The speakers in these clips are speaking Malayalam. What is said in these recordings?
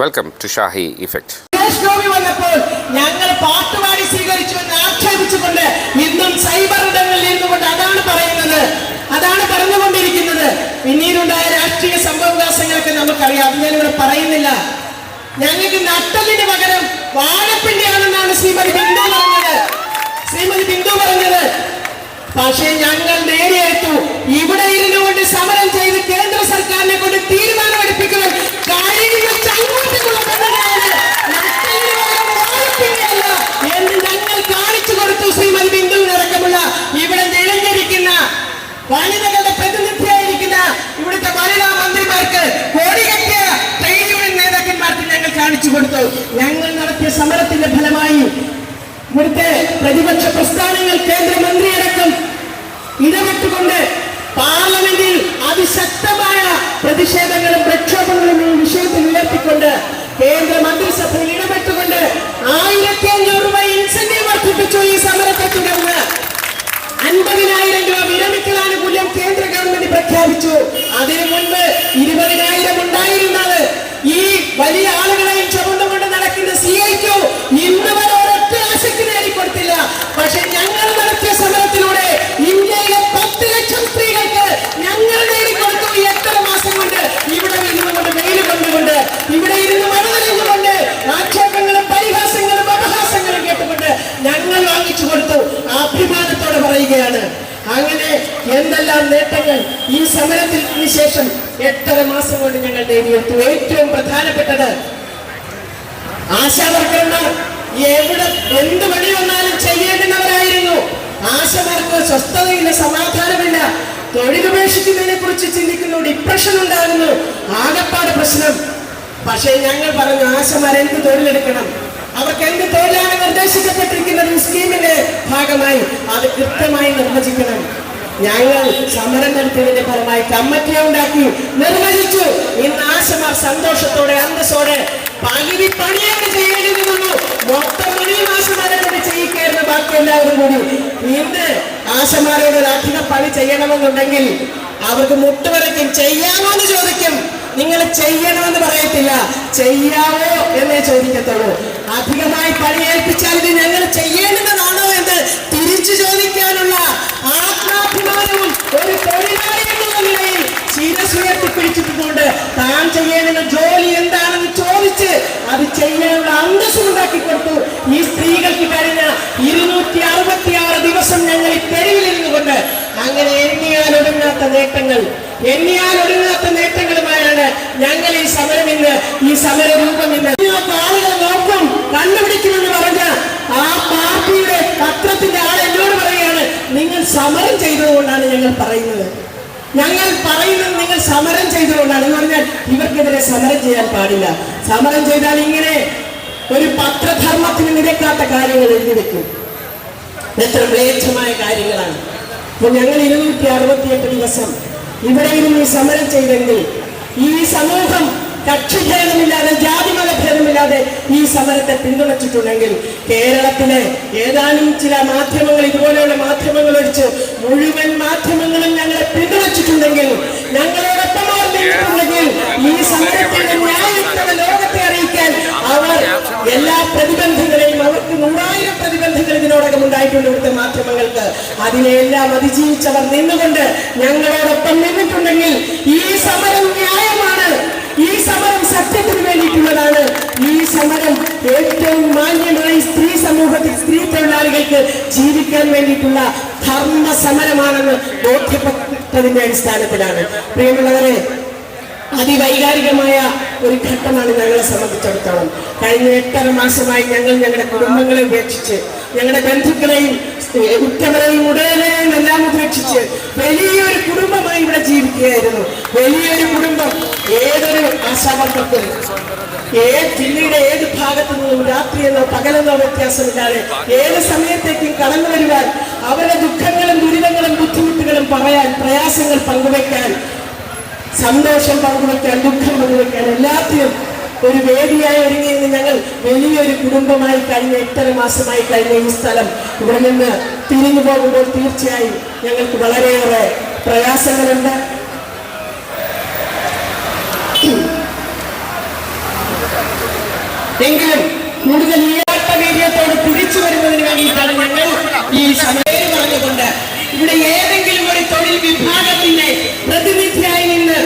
Welcome ടു ഷാഹി ഇഫക്റ്റ് വന്നപ്പോൾ ഞങ്ങൾ പാട്ടുപാടി സ്വീകരിച്ചു എന്ന് ആക്ഷേപിച്ചുകൊണ്ട് ഇന്നും സൈബർ ഇടങ്ങളിൽ ഇരുന്നുകൊണ്ട് അതാണ് പറയുന്നത്. അതാണ് പറഞ്ഞുകൊണ്ടിരിക്കുന്നത്. പിന്നീടുണ്ടായ രാഷ്ട്രീയ സംഭവവികാസങ്ങളൊക്കെ നമുക്കറിയാം. അത് ഞാനിവിടെ പറയുന്നില്ല. ഞങ്ങൾക്ക് നട്ടലിന് പകരം വാഴപ്പിണ്ടിയാണെന്നാണ് ശ്രീമതി ബിന്ദു പറഞ്ഞത്. ശ്രീമതി ബിന്ദു പറഞ്ഞത്. പക്ഷേ ഞങ്ങൾ നേടിയെടുത്തു. ഇവിടെ ഇരുന്നുകൊണ്ട് സമരം ചെയ്ത് കേന്ദ്ര സർക്കാരിനെ കൊണ്ട് വനിതാ മന്ത്രിമാർക്ക് നേതാക്കന്മാർക്ക് ഞങ്ങൾ കാണിച്ചു കൊടുത്തു. ഞങ്ങൾ നടത്തിയ സമരത്തിന്റെ ഫലമായി ഇവിടുത്തെ പ്രതിപക്ഷ പ്രസ്ഥാനങ്ങൾ കേന്ദ്രമന്ത്രിയടക്കം ഇടപെട്ടുകൊണ്ട് പാർലമെന്റിൽ അതിശക്തമായ പ്രതിഷേധങ്ങളും പ്രക്ഷോഭങ്ങളും ഈ വിഷയത്തിൽ ഉയർത്തിക്കൊണ്ട് കേന്ദ്ര മന്ത്രിസഭയിൽ ഇടപെട്ടുകൊണ്ട് ആയിരത്തി അഞ്ഞൂറ് രൂപ ഇൻസെന്റീവ് വർദ്ധിപ്പിച്ചു ഈ സമരത്തെ തുടർന്ന് അൻപതിനായിരം രൂപ വിരമിക്കലാനുകൂല്യം കേന്ദ്ര ഗവൺമെന്റ് പ്രഖ്യാപിച്ചു. അതിനു മുൻപ് ഇരുപതിനായിരം ഉണ്ടായിരുന്നത് ഈ വലിയ ആളുകളെയും ഈ സമരത്തിന് ശേഷം എട്ടര മാസം കൊണ്ട് ഞങ്ങൾ നേടിയെത്തു ഏറ്റവും പ്രധാനപ്പെട്ടത് ആശാവർക്കർമാർ എവിടെ എന്ത് പണി വന്നാലും ചെയ്യേണ്ടുന്നവരായിരുന്നു. ആശമാർക്ക് സ്വസ്ഥതയില്ല സമാധാനമില്ല. തൊഴിലുപേക്ഷിക്കുന്നതിനെ കുറിച്ച് ചിന്തിക്കുന്നു ഡിപ്രഷൻ ഉണ്ടാകുന്നു. ആകപ്പാട് പ്രശ്നം. പക്ഷേ ഞങ്ങൾ പറഞ്ഞു ആശമാർ എന്ത് തൊഴിലെടുക്കണം? അവർക്ക് എന്ത് തൊഴിലാണ് നിർദ്ദേശിക്കപ്പെട്ടിരിക്കുന്നത് ഈ സ്കീമിന്റെ ഭാഗമായി? അത് കൃത്യമായി നിർവചിക്കണം. ഞങ്ങൾ സമരം നടത്തിയതിന്റെ ഫലമായി കമ്മിറ്റിയെ ഉണ്ടാക്കി നിർവഹിച്ചു. ഇന്ന് ആശമാർ സന്തോഷത്തോടെ അന്തസ്സോടെ പകുതി പണിയാണ് ചെയ്യേണ്ടി വന്നു മൊത്തം പണിയും ആശമാരെ കൊണ്ട് ചെയ്യിക്കായിരുന്നു ബാക്കി എല്ലാവരും കൂടി. ഇന്ന് ആശമാരോട് അധിക പണി ചെയ്യണമെന്നുണ്ടെങ്കിൽ അവർക്ക് മുട്ടുവരയ്ക്കും ചെയ്യാമോ എന്ന് ചോദിക്കും. നിങ്ങൾ ചെയ്യണമെന്ന് പറയത്തില്ല. ചെയ്യാവോ എന്നേ ചോദിക്കത്തുള്ളൂ. അധികമായി പണി ഏൽപ്പിച്ചാൽ ഇത് ഞങ്ങൾ ചെയ്യേണ്ടതാണോ ചെയ്യേണ്ടുന്ന ജോലി എന്താണെന്ന് ചോദിച്ച് അത് ചെയ്യാനുള്ള അന്തസ് ഉണ്ടാക്കി കൊടുത്തു. ഈ സ്ത്രീകൾക്ക് കഴിഞ്ഞ ഇരുന്നൂറ്റി അറുപത്തി ആറ് ദിവസം ഞങ്ങൾ ഈ തെരുവിലിരുന്നു കൊണ്ട് അങ്ങനെ എണ്ണിയാൽ ഒടുങ്ങാത്ത നേട്ടങ്ങൾ എണ്ണിയാൽ ഒടുങ്ങാത്ത നേട്ടങ്ങളുമായാണ് ഞങ്ങൾ ഈ സമരം ഇന്ന് ഈ സമര രൂപം ഇന്ന്. ആളുകൾ നോക്കും കണ്ടുപിടിക്കുമെന്ന് പറഞ്ഞ ആ പാർട്ടിയുടെ പത്രത്തിന്റെ ആൾ എന്നോട് പറയുകയാണ് നിങ്ങൾ സമരം ചെയ്തതുകൊണ്ടാണ് ഞങ്ങൾ പറയുന്നത്. ഞങ്ങൾ പറയുന്നത് നിങ്ങൾ സമരം ചെയ്തുകൊണ്ടാണ്. എന്ന് പറഞ്ഞാൽ ഇവർക്കെതിരെ സമരം ചെയ്യാൻ പാടില്ല. സമരം ചെയ്താൽ ഇങ്ങനെ ഒരു പത്രധർമ്മത്തിന് നിരക്കാത്ത കാര്യങ്ങൾ എഴുതി വെക്കും. എത്ര മ്ലേച്ഛമായ കാര്യങ്ങളാണ്. അപ്പൊ ഞങ്ങൾ ഇരുന്നൂറ്റി അറുപത്തിയെട്ട് ദിവസം ഇവിടെ ഇരുന്ന് സമരം ചെയ്തെങ്കിൽ ഈ സമൂഹം കക്ഷിഭേദമില്ലാതെ ജാതിമത ഭേദമില്ലാതെ ഈ സമരത്തെ പിന്തുണച്ചിട്ടുണ്ടെങ്കിൽ കേരളത്തിലെ ഏതാനും ചില മാധ്യമങ്ങൾ ഇതുപോലെയുള്ള മാധ്യമങ്ങൾ ഒഴിച്ച് മുഴുവൻ മാധ്യമങ്ങളും ഞങ്ങളെ പിന്തുണച്ചിട്ടുണ്ടെങ്കിൽ ഞങ്ങളോടൊപ്പം ഈ സമരത്തിന്റെ ന്യായത്തത ലോകത്തെ അറിയിക്കാൻ അവർ എല്ലാ പ്രതിബന്ധങ്ങളെയും അവർക്ക് നൂറായിരം പ്രതിബന്ധങ്ങൾ ഇതിനോടകം ഉണ്ടായിട്ടുണ്ട് ഇവിടുത്തെ മാധ്യമങ്ങൾക്ക്. അതിനെയെല്ലാം അതിജീവിച്ചവർ നിന്നുകൊണ്ട് ഞങ്ങളോടൊപ്പം നിന്നിട്ടുണ്ടെങ്കിൽ ഈ സമരം ന്യായമാണ്. ഈ സമരം സത്യത്തിന് വേണ്ടിയിട്ടുള്ളതാണ്. സമരം ഏറ്റവും മാന്യമായി സ്ത്രീ സമൂഹത്തിൽ സ്ത്രീ തൊഴിലാളികൾക്ക് ജീവിക്കാൻ വേണ്ടിയിട്ടുള്ള ധർമ്മ സമരമാണെന്ന് ബോധ്യപ്പെട്ടതിന്റെ അടിസ്ഥാനത്തിലാണ്. പ്രിയമുള്ളവരെ അതിവൈകാരികമായ ഒരു ഘട്ടമാണ് ഞങ്ങളെ സംബന്ധിച്ചിടത്തോളം. കഴിഞ്ഞ എട്ടര മാസമായി ഞങ്ങൾ ഞങ്ങളുടെ കുടുംബങ്ങളെ ഉപേക്ഷിച്ച് ഞങ്ങളുടെ ബന്ധുക്കളെയും ഉറ്റവരെയും ഉടനെയും എല്ലാം ഉപേക്ഷിച്ച് വലിയൊരു കുടുംബമായി ഇവിടെ ജീവിക്കുകയായിരുന്നു. വലിയൊരു കുടുംബം ഏതൊരു ആശാവർക്കത്തിന് ഏത് ജില്ലയുടെ ഏത് ഭാഗത്തു നിന്നും രാത്രിയെന്നോ പകലെന്നോ വ്യത്യാസമില്ലാതെ ഏത് സമയത്തേക്കും കടന്നു വരുവാൻ അവരുടെ ദുഃഖങ്ങളും ദുരിതങ്ങളും ബുദ്ധിമുട്ടുകളും പറയാൻ പ്രയാസങ്ങൾ പങ്കുവെക്കാൻ സന്തോഷം പങ്കുവെക്കാൻ ദുഃഖം പങ്കുവെക്കാൻ എല്ലാത്തിനും ഒരു വേദിയായി ഒരുങ്ങിയെന്ന് ഞങ്ങൾ വലിയൊരു കുടുംബമായി കഴിഞ്ഞ എട്ടര മാസമായി കഴിഞ്ഞ ഈ സ്ഥലം ഇവിടെ നിന്ന് തിരിഞ്ഞു പോകുമ്പോൾ തീർച്ചയായും ഞങ്ങൾക്ക് വളരെയേറെ പ്രയാസങ്ങളുണ്ട്. എങ്കിലും കൂടുതൽ ഈയാട്ട വീര്യത്തോട് പിടിച്ചു വരുന്നതിന് വേണ്ടിയിട്ടാണ് ഞങ്ങൾ ഈ സമയം പറഞ്ഞുകൊണ്ട് ഇവിടെ ഏതെങ്കിലും ഒരു തൊഴിൽ വിഭാഗത്തിന്റെ പ്രതിനിധിയായി നിന്ന്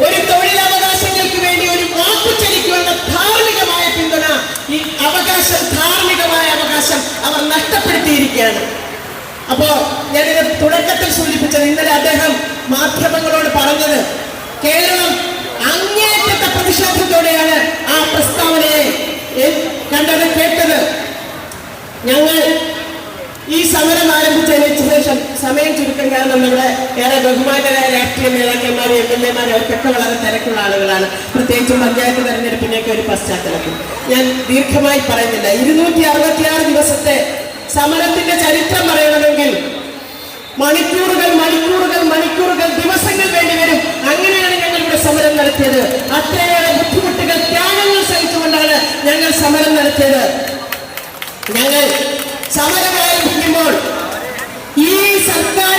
ഒരു തൊഴിലവകാശങ്ങൾക്ക് വേണ്ടി ഒരു വാക്കു ചലിക്കുമെന്ന ധാർമ്മികമായ പിന്തുണ ഈ അവകാശം ധാർമ്മികമായ അവകാശം അവർ നഷ്ടപ്പെടുത്തിയിരിക്കുകയാണ്. അപ്പോ ഞാനിത് തുടക്കത്തിൽ സൂചിപ്പിച്ചത് ഇന്നലെ അദ്ദേഹം മാധ്യമങ്ങളോട് പറഞ്ഞത് കേരളം അങ്ങേയറ്റത്തെ പ്രതിഷേധത്തോടെയാണ് ആ പ്രസ്താവനയെ എ- കണ്ടത് കേട്ടത് ഞങ്ങൾ ഈ സമരം ആരംഭിച്ചതിന് ശേഷം സമയം നമ്മളുടെ ഏറെ ബഹുമാനരായ രാഷ്ട്രീയ നേതാക്കന്മാരും എം എൽ എമാരും അവർക്കൊക്കെ വളരെ തിരക്കുള്ള ആളുകളാണ്. പ്രത്യേകിച്ച് പഞ്ചായത്ത് തെരഞ്ഞെടുപ്പിന്റെയൊക്കെ ഒരു പശ്ചാത്തലത്തിൽ. ഞാൻ ദീർഘമായി പറയുന്നില്ല. ഇരുന്നൂറ്റി അറുപത്തിയാറ് ദിവസത്തെ സമരത്തിന്റെ ചരിത്രം പറയണമെങ്കിൽ മണിക്കൂറുകൾ മണിക്കൂറുകൾ മണിക്കൂറുകൾ ദിവസങ്ങൾ വേണ്ടി വരും. അങ്ങനെയാണ് ഞങ്ങൾ ഇവിടെ സമരം നടത്തിയത്. അത്രയേറെ ബുദ്ധിമുട്ടുകൾ ത്യാഗങ്ങൾ സഹിച്ചുകൊണ്ടാണ് ഞങ്ങൾ സമരം നടത്തിയത്. ഞങ്ങൾ സമരം ആരംഭിക്കുമ്പോൾ ഈ സർക്കാർ